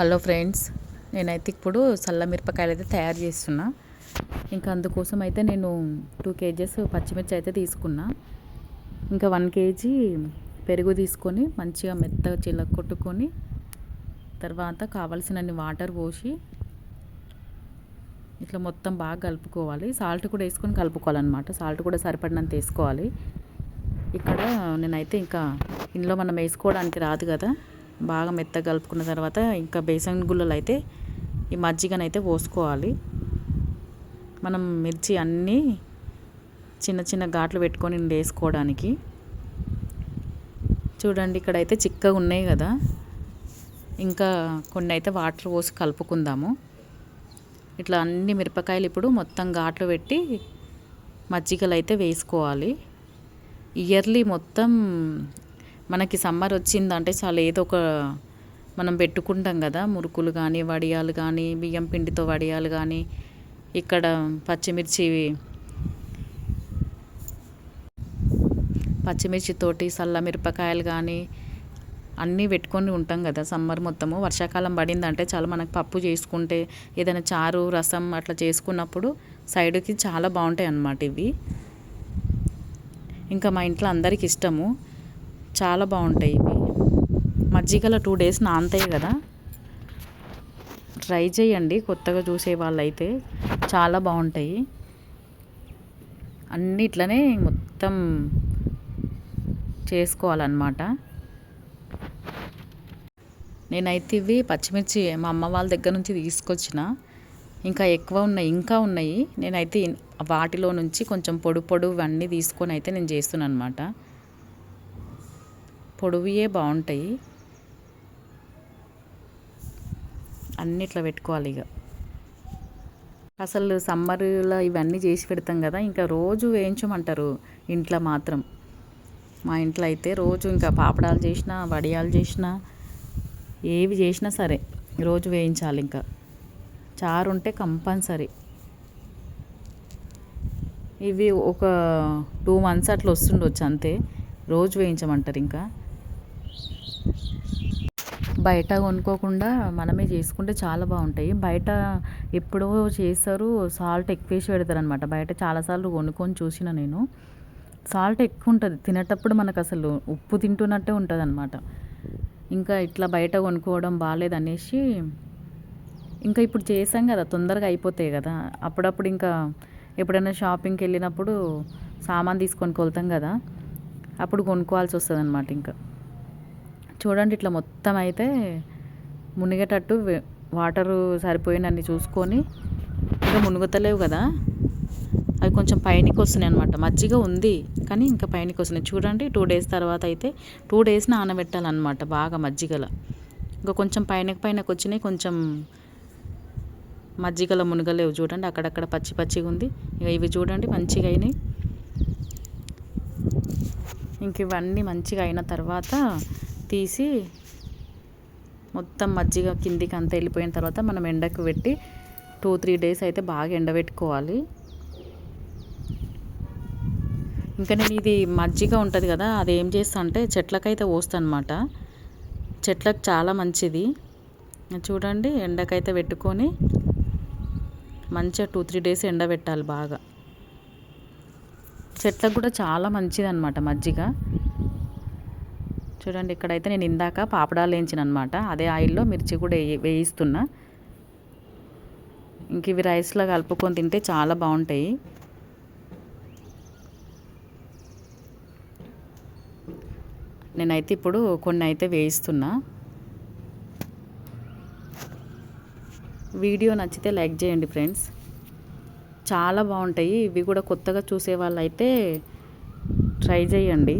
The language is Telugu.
హలో ఫ్రెండ్స్ నేనైతే ఇప్పుడు చల్ల మిరపకాయలు అయితే తయారు చేస్తున్నా. ఇంకా అందుకోసం అయితే నేను టూ కేజెస్ పచ్చిమిర్చి అయితే తీసుకున్నా. ఇంకా వన్ కేజీ పెరుగు తీసుకొని మంచిగా మెత్తగా చిల్ల కొట్టుకొని తర్వాత కావలసినన్ని వాటర్ పోసి ఇట్లా మొత్తం బాగా కలుపుకోవాలి. సాల్ట్ కూడా వేసుకొని కలుపుకోవాలన్నమాట. సాల్ట్ కూడా సరిపడినంత వేసుకోవాలి. ఇక్కడ నేనైతే ఇంకా ఇంట్లో మనం వేసుకోవడానికి రాదు కదా. బాగా మెత్తగా కలుపుకున్న తర్వాత ఇంకా బేసన్ గుళ్ళలు అయితే ఈ మజ్జిగనైతే పోసుకోవాలి. మనం మిర్చి అన్నీ చిన్న చిన్న ఘాట్లు పెట్టుకొని వేసుకోవడానికి చూడండి ఇక్కడైతే చిక్కగా ఉన్నాయి కదా. ఇంకా కొన్ని అయితే వాటర్ పోసి కలుపుకుందాము. ఇట్లా అన్ని మిరపకాయలు ఇప్పుడు మొత్తం ఘాట్లు పెట్టి మజ్జిగలు అయితే వేసుకోవాలి. ఇయర్లీ మొత్తం మనకి సమ్మర్ వచ్చిందంటే చాలా ఏదో ఒక మనం పెట్టుకుంటాం కదా మురుకులు కానీ వడియాలు కానీ బియ్యం పిండితో వడియాలు కానీ ఇక్కడ పచ్చిమిర్చి పచ్చిమిర్చితోటి సల్ల మిరపకాయలు కానీ అన్నీ పెట్టుకొని ఉంటాం కదా సమ్మర్ మొత్తము. వర్షాకాలం పడిందంటే చాలా మనకు పప్పు చేసుకుంటే ఏదైనా చారు రసం అట్లా చేసుకున్నప్పుడు సైడ్కి చాలా బాగుంటాయి అన్నమాట ఇవి. ఇంకా మా ఇంట్లో అందరికి ఇష్టము. చాలా బాగుంటాయి ఇవి. మజ్జిగల టూ డేస్ నానతాయి కదా. ట్రై చేయండి కొత్తగా చూసే వాళ్ళైతే. చాలా బాగుంటాయి. అన్నీ ఇట్లనే మొత్తం చేసుకోవాలన్నమాట. నేనైతే ఇవి పచ్చిమిర్చి మా అమ్మ వాళ్ళ దగ్గర నుంచి తీసుకొచ్చిన. ఇంకా ఎక్కువ ఉన్నాయి ఇంకా ఉన్నాయి. నేనైతే వాటిలో నుంచి కొంచెం పొడు పొడు అన్నీ తీసుకొని అయితే నేను చేస్తున్నాను అనమాట పొడవుయే బాగుంటాయి. అన్ని ఇట్లా పెట్టుకోవాలి ఇక అసలు సమ్మర్లో ఇవన్నీ చేసి పెడతాం కదా ఇంకా రోజు వేయించమంటారు ఇంట్లో మాత్రం. మా ఇంట్లో అయితే రోజు ఇంకా పాపడాలు చేసినా వడియాలు చేసినా ఏవి చేసినా సరే రోజు వేయించాలి ఇంకా. చారు ఉంటే కంపల్సరీ. ఇవి ఒక టూ మంత్స్ అట్లా వస్తుండొచ్చు అంతే రోజు వేయించమంటారు ఇంకా. బయట కొనుక్కోకుండా మనమే చేసుకుంటే చాలా బాగుంటాయి. బయట ఎప్పుడో చేస్తారు సాల్ట్ ఎక్కువ వేసి పెడతారు అనమాట బయట చాలాసార్లు కొనుక్కొని చూసిన నేను. సాల్ట్ ఎక్కువ ఉంటుంది. తినేటప్పుడు మనకు అసలు ఉప్పు తింటున్నట్టే ఉంటుంది అనమాట ఇంకా ఇట్లా బయట కొనుక్కోవడం బాగాలేదనేసి ఇంకా ఇప్పుడు చేసాం కదా తొందరగా అయిపోతాయి కదా. అప్పుడప్పుడు ఇంకా ఎప్పుడైనా షాపింగ్కి వెళ్ళినప్పుడు సామాన్ తీసుకొని కొలుతాం కదా. అప్పుడు కొనుక్కోవాల్సి వస్తుంది అనమాట ఇంకా. చూడండి ఇట్లా మొత్తం అయితే మునిగేటట్టు వాటరు సరిపోయినన్ని చూసుకొని ఇంకా మునుగుతలేవు కదా. అవి కొంచెం పైనకి వస్తున్నాయి అనమాట మజ్జిగ ఉంది కానీ ఇంకా పైనకి వస్తున్నాయి చూడండి టూ డేస్ తర్వాత అయితే టూ డేస్ నానబెట్టాలన్నమాట బాగా మజ్జిగల. ఇంకా కొంచెం పైనకి పైనకి వచ్చినాయి కొంచెం మజ్జిగల మునగలేవు చూడండి. అక్కడక్కడ పచ్చి పచ్చిగా ఉంది. ఇక ఇవి చూడండి మంచిగా అయినాయి ఇంక ఇవన్నీ మంచిగా అయిన తర్వాత తీసి మొత్తం మజ్జిగ కిందికి అంతా వెళ్ళిపోయిన తర్వాత మనం ఎండకు పెట్టి టూ త్రీ డేస్ అయితే బాగా ఎండబెట్టుకోవాలి. ఇంకా నేను ఇది మజ్జిగ ఉంటుంది కదా అది ఏం చేస్తా అంటే చెట్లకైతే పోస్తాను అనమాట చెట్లకు చాలా మంచిది. చూడండి ఎండకైతే పెట్టుకొని మంచిగా టూ త్రీ డేస్ ఎండబెట్టాలి బాగా. చెట్లకు కూడా చాలా మంచిది అనమాట మజ్జిగ. చూడండి ఇక్కడైతే నేను ఇందాక పాపడాలు వేయించిన అనమాట అదే ఆయిల్లో మిర్చి కూడా వేయిస్తున్నా. ఇంక ఇవి రైస్లో కలుపుకొని తింటే చాలా బాగుంటాయి. నేనైతే ఇప్పుడు కొన్ని అయితే వేయిస్తున్నా. వీడియో నచ్చితే లైక్ చేయండి ఫ్రెండ్స్. చాలా బాగుంటాయి. ఇవి కూడా కొత్తగా చూసే వాళ్ళు అయితే ట్రై చేయండి.